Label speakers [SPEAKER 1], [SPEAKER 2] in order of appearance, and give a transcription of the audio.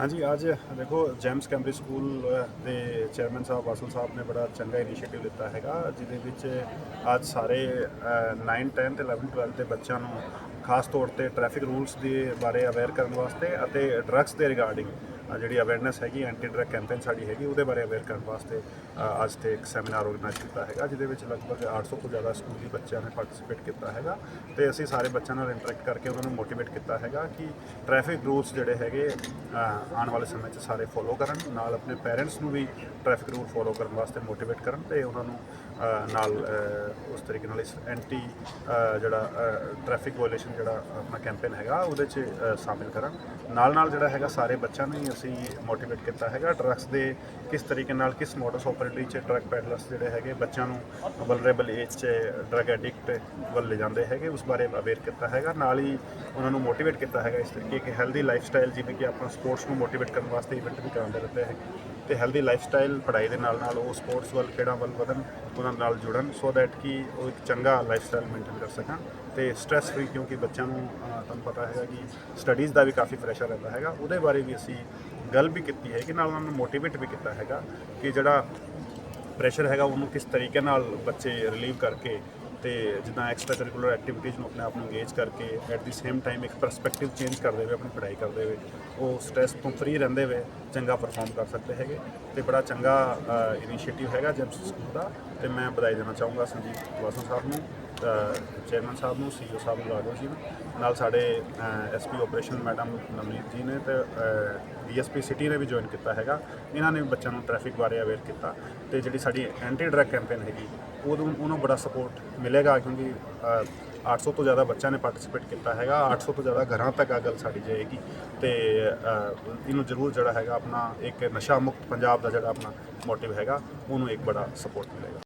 [SPEAKER 1] ਹਾਂਜੀ ਅੱਜ ਦੇਖੋ ਜੈਮਸ ਕੈਂਬਰਿਜ ਸਕੂਲ ਦੇ ਚੇਅਰਮੈਨ ਸਾਹਿਬ ਵਾਸਲ ਸਾਹਿਬ ਨੇ ਬੜਾ ਚੰਗਾ ਇਨੀਸ਼ੀਏਟਿਵ ਲਿੱਤਾ ਹੈਗਾ ਜਿਹਦੇ ਵਿੱਚ ਅੱਜ ਸਾਰੇ ਅ, 9 10 ਤੇ 11 12 ਦੇ ਬੱਚਿਆਂ ਨੂੰ ਖਾਸ ਤੌਰ ਤੇ ਟ੍ਰੈਫਿਕ ਰੂਲਸ ਦੇ ਬਾਰੇ ਅਵੇਅਰ ਕਰਨ ਵਾਸਤੇ ਅਤੇ ਡਰੱਗਸ ਦੇ ਰਿਗਾਰਡਿੰਗ ਜਿਹੜੀ ਅਵੇਅਰਨੈਸ ਹੈਗੀ ਐਂਟੀ ਡਰੱਗ ਕੈਂਪੇਨ ਸਾਡੀ ਹੈਗੀ, ਉਹਦੇ ਬਾਰੇ ਅਵੇਅਰ ਕਰਨ ਵਾਸਤੇ ਅੱਜ ਤੇ ਇੱਕ ਸੈਮੀਨਾਰ ਆਰਗੇਨਾਈਜ਼ ਕੀਤਾ ਹੈਗਾ, ਜਿਹਦੇ ਵਿੱਚ ਲਗਭਗ 800 ਤੋਂ ਜ਼ਿਆਦਾ ਸਕੂਲੀ ਬੱਚਿਆਂ ਨੇ ਪਾਰਟਿਸਿਪੇਟ ਕੀਤਾ ਹੈਗਾ ਤੇ ਅਸੀਂ ਸਾਰੇ ਬੱਚਿਆਂ ਨਾਲ ਇੰਟਰੈਕਟ ਕਰਕੇ ਉਹਨਾਂ ਨੂੰ ਮੋਟੀਵੇਟ ਕੀਤਾ ਹੈਗਾ ਕਿ ਟ੍ਰੈਫਿਕ ਰੂਲਸ ਜਿਹੜੇ ਹੈਗੇ ਆਉਣ ਵਾਲੇ ਸਮੇਂ 'ਚ ਸਾਰੇ ਫੋਲੋ ਕਰਨ, ਨਾਲ ਆਪਣੇ ਪੇਰੈਂਟਸ ਨੂੰ ਵੀ ਟ੍ਰੈਫਿਕ ਰੂਲ ਫੋਲੋ ਕਰਨ ਵਾਸਤੇ ਮੋਟੀਵੇਟ ਕਰਨ ਤੇ ਉਹਨਾਂ ਨੂੰ ਨਾਲ ਉਸ ਤਰੀਕੇ ਨਾਲ ਇਸ ਐਂਟੀ ਜਿਹੜਾ ਟ੍ਰੈਫਿਕ ਵਾਇਓਲੇਸ਼ਨ ਜਿਹੜਾ ਆਪਣਾ ਕੈਂਪੇਨ ਹੈਗਾ, ਉਹਦੇ 'ਚ ਸ਼ਾਮਿਲ ਕਰਨ ਨਾਲ ਨਾਲ ਜਿਹੜਾ ਹੈਗਾ ਸਾਰੇ ਬੱਚਿਆਂ ਨੂੰ ਹੀ ਅਸੀਂ ਮੋਟੀਵੇਟ ਕੀਤਾ ਹੈਗਾ ਡਰੱਗਸ ਦੇ ਕਿਸ ਤਰੀਕੇ ਨਾਲ, ਕਿਸ ਮੋਡਸ ਆਪਰੇਟਰੀ 'ਚ ਡਰੱਗ ਪੈਡਲਰਸ ਜਿਹੜੇ ਹੈਗੇ, ਬੱਚਿਆਂ ਨੂੰ ਵਲਨਰੇਬਲ ਏਜ 'ਚ ਡਰੱਗ ਐਡਿਕਟ ਵੱਲ ਲੈ ਜਾਂਦੇ ਹੈਗੇ, ਉਸ ਬਾਰੇ ਅਵੇਅਰ ਕੀਤਾ ਹੈਗਾ। ਨਾਲ ਹੀ ਉਹਨਾਂ ਨੂੰ ਮੋਟੀਵੇਟ ਕੀਤਾ ਹੈਗਾ ਇਸ ਤਰੀਕੇ ਕਿ ਹੈਲਦੀ ਲਾਈਫ ਸਟਾਈਲ ਜਿਵੇਂ ਕਿ ਆਪਾਂ ਸਪੋਰਟਸ ਨੂੰ ਮੋਟੀਵੇਟ ਕਰਨ ਵਾਸਤੇ ਇਵੈਂਟ ਵੀ ਕਰਾਉਂਦੇ ਰਹਿੰਦੇ ਹੈਗੇ। ਤੇ ਹੈਲਦੀ ਲਾਈਫ ਸਟਾਈਲ ਪੜ੍ਹਾਈ ਦੇ ਨਾਲ ਨਾਲ ਉਹ ਸਪੋਰਟਸ ਵੱਲ, ਖੇਡਾਂ ਵੱਲ ਵਧਣ, ਉਹਨਾਂ ਨਾਲ ਜੁੜਨ ਸੋ ਦੈਟ ਕਿ ਉਹ ਇੱਕ ਚੰਗਾ ਲਾਈਫ ਸਟਾਈਲ ਮੇਨਟੇਨ ਕਰ ਸਕਣ ਤੇ ਸਟ੍ਰੈਸ ਫ੍ਰੀ ਕਿਉਂਕਿ ਬੱਚਿਆਂ ਨੂੰ ਤੁਹਾਨੂੰ ਪਤਾ ਹੈਗਾ ਕਿ ਸਟੱਡੀਜ਼ ਦਾ ਵੀ ਕਾਫੀ ਪ੍ਰੈਸ਼ਰ ਰਹਿੰਦਾ ਹੈਗਾ। ਉਹਦੇ ਬਾਰੇ ਵੀ ਅਸੀਂ ਗੱਲ ਵੀ ਕੀਤੀ ਹੈ ਕਿ ਨਾਲ ਉਹਨਾਂ ਨੂੰ ਮੋਟੀਵੇਟ ਵੀ ਕੀਤਾ ਹੈਗਾ ਕਿ ਜਿਹੜਾ ਪ੍ਰੈਸ਼ਰ ਹੈਗਾ ਉਹਨੂੰ ਕਿਸ ਤਰੀਕੇ ਨਾਲ ਬੱਚੇ ਰਿਲੀਵ ਕਰਕੇ ਤੇ ਜਿੱਦਾਂ ਐਕਸਟਰਾ ਕਰਿਕੂਲਰ ਐਕਟੀਵਿਟੀਜ਼ ਨੂੰ ਆਪਣੇ ਆਪ ਨੂੰ ਇੰਗੇਜ ਕਰਕੇ ਐਟ ਦੀ ਸੇਮ ਟਾਈਮ ਇੱਕ ਪਰਸਪੈਕਟਿਵ ਚੇਂਜ ਕਰਦੇ ਹੋਏ, ਆਪਣੀ ਪੜ੍ਹਾਈ ਕਰਦੇ ਹੋਏ, ਉਹ ਸਟ੍ਰੈਸ ਤੋਂ ਫ੍ਰੀ ਰਹਿੰਦੇ ਹੋਏ ਚੰਗਾ ਪਰਫਾਰਮ ਕਰ ਸਕਦੇ ਹੈਗੇ ਤੇ ਬੜਾ ਚੰਗਾ ਇਨੀਸ਼ੀਏਟਿਵ ਹੈਗਾ ਜੈਮਸ ਸਕੂਲ ਦਾ ਤੇ ਮੈਂ ਵਧਾਈ ਦੇਣਾ ਚਾਹੂੰਗਾ ਸੰਜੀਵ ਵਾਸੂ ਸਾਹਿਬ ਨੂੰ। ਚੇਅਰਮੈਨ ਸਾਹਿਬ ਨੂੰ ਸੀਓ ਸਾਹਿਬ ਨੂੰ ਰਾਘਵ ਜੀ ਨੂੰ ਨਾਲ ਸਾਡੇ ਐਸਪੀ ਆਪਰੇਸ਼ਨ ਮੈਡਮ ਨਵਨੀਤ ਜੀ ਨੇ ਤੇ ਡੀਐਸਪੀ ਸਿਟੀ ਨੇ ਵੀ ਜੁਆਇਨ ਕੀਤਾ ਹੈਗਾ। ਇਹਨਾਂ ਨੇ ਬੱਚਿਆਂ ਨੂੰ ਟ੍ਰੈਫਿਕ ਬਾਰੇ ਅਵੇਅਰ ਕੀਤਾ। ਤੇ ਜਿਹੜੀ ਸਾਡੀ ਐਂਟੀ ਡਰੱਗ ਕੈਂਪੇਨ ਹੈਗੀ ਉਹਨੂੰ ਉਹਨੂੰ ਬੜਾ ਸਪੋਰਟ ਮਿਲੇਗਾ ਕਿਉਂਕਿ ਅ, 800 ਤੋਂ ਜ਼ਿਆਦਾ ਬੱਚਿਆਂ ਨੇ ਪਾਰਟਿਸਿਪੇਟ ਕੀਤਾ ਹੈਗਾ। 800 ਤੋਂ ਜ਼ਿਆਦਾ ਘਰਾਂ ਤੱਕ ਆ ਗੱਲ ਸਾਡੀ ਜਾਏਗੀ। ਤੇ ਇਹਨੂੰ ਜ਼ਰੂਰ ਜਿਹੜਾ ਹੈਗਾ ਆਪਣਾ ਇੱਕ ਨਸ਼ਾ ਮੁਕਤ ਪੰਜਾਬ ਦਾ ਜਿਹੜਾ ਆਪਣਾ ਮੋਟਿਵ ਹੈਗਾ ਉਹਨੂੰ ਇੱਕ ਬੜਾ ਸਪੋਰਟ ਮਿਲੇਗਾ।